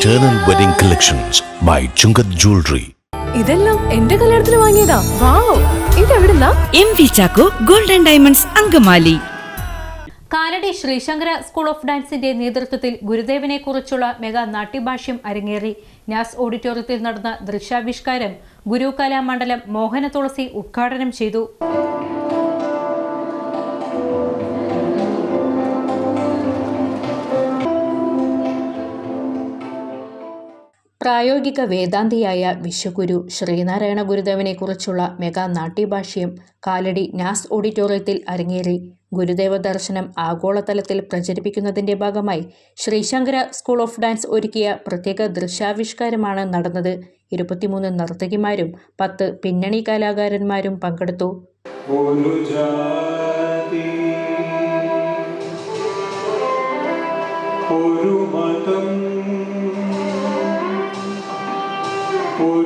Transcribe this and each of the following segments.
Eternal Wedding Collections by Chungat Jewelry. ഇതെല്ലാം എന്റെ കല്യാണത്തിന് വാങ്ങിയതാ. Wow ഇതെവിടുന്നാ? M V Chacko golden diamonds Angamaly. Kalady Sreesankara school of ഡാൻസിന്റെ നേതൃത്വത്തിൽ ഗുരുദേവനെ കുറിച്ചുള്ള മെഗാ നാട്യഭാഷ്യം അരങ്ങേറി. നാസ് ഓഡിറ്റോറിയത്തിൽ നടന്ന ദൃശ്യാവിഷ്കാരം ഗുരു കലാമണ്ഡലം മോഹന തുളസി ഉദ്ഘാടനം ചെയ്തു. പ്രായോഗിക വേദാന്തിയായ വിശ്വഗുരു ശ്രീനാരായണ ഗുരുദേവനെക്കുറിച്ചുള്ള മെഗാ നാട്യഭാഷ്യം കാലടി നാസ് ഓഡിറ്റോറിയത്തിൽ അരങ്ങേറി. ഗുരുദേവ ദർശനം ആഗോളതലത്തിൽ പ്രചരിപ്പിക്കുന്നതിന്റെ ഭാഗമായി ശ്രീശങ്കര സ്കൂൾ ഓഫ് ഡാൻസ് ഒരുക്കിയ പ്രത്യേക ദൃശ്യാവിഷ്കാരമാണ് നടന്നത്. ഇരുപത്തിമൂന്ന് നർത്തകിമാരും പത്ത് പിന്നണി കലാകാരന്മാരും പങ്കെടുത്തു. ഒരു മതം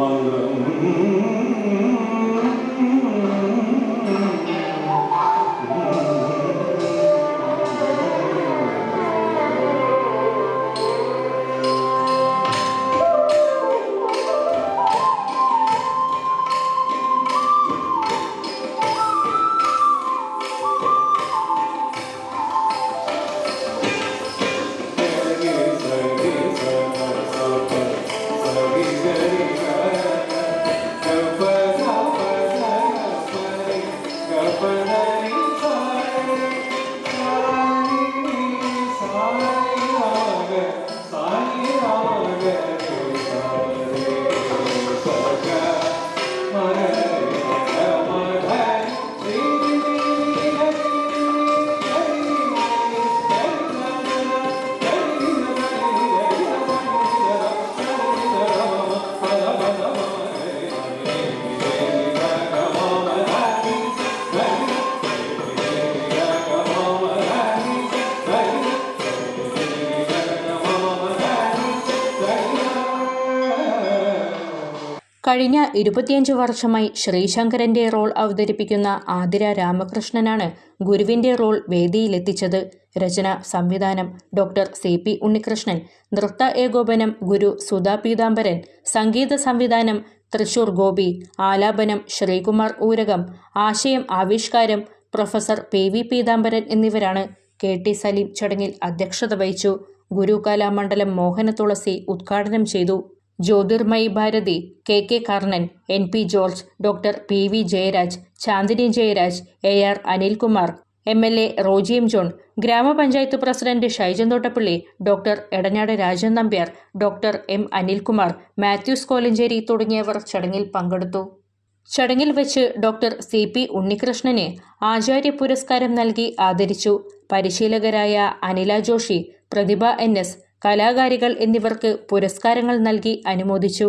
Mangalam. കഴിഞ്ഞ ഇരുപത്തിയഞ്ച് വർഷമായി ശ്രീശങ്കരന്റെ റോൾ അവതരിപ്പിക്കുന്ന ആതിര രാമകൃഷ്ണനാണ് ഗുരുവിന്റെ റോൾ വേദിയിലെത്തിച്ചത്. രചന സംവിധാനം ഡോക്ടർ സി. പി. ഉണ്ണികൃഷ്ണൻ നൃത്ത ഏകോപനം ഗുരു സുധാ പീതാംബരൻ സംഗീത സംവിധാനം തൃശൂർ ഗോപി ആലാപനം ശ്രീകുമാർ ഊരകം ആശയം ആവിഷ്കാരം പ്രൊഫസർ പി. വി. പീതാംബരൻ എന്നിവരാണ് കെ. ടി. സലീം ചടങ്ങിൽ അധ്യക്ഷത വഹിച്ചു. ഗുരു കലാമണ്ഡലം മോഹന തുളസി ഉദ്ഘാടനം ചെയ്തു. Jyothirmayi Bharathi K K Karnan N P George doctor P V Jayaraj Chandini Jayaraj A R Anilkumar M L A Roji M John ഗ്രാമപഞ്ചായത്ത് president Shaijan Thottappally doctor Edanjad Rajan Nambiar doctor M Anilkumar Mathews Kolenchery തുടങ്ങിയവർ ചടങ്ങിൽ പങ്കെടുത്തു. ചടങ്ങിൽ വെച്ച് doctor C P ഉണ്ണികൃഷ്ണനെ ആചാര്യ പുരസ്കാരം നൽകി ആദരിച്ചു. പരിശീലകരായ അനില ജോഷി പ്രതിഭ എൻ എസ് കലാകാരികൾ എന്നിവർക്ക് പുരസ്കാരങ്ങൾ നൽകി അനുമോദിച്ചു.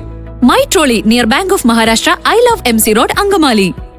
My trolley near Bank of Maharashtra, I Love MC Road, Angamali.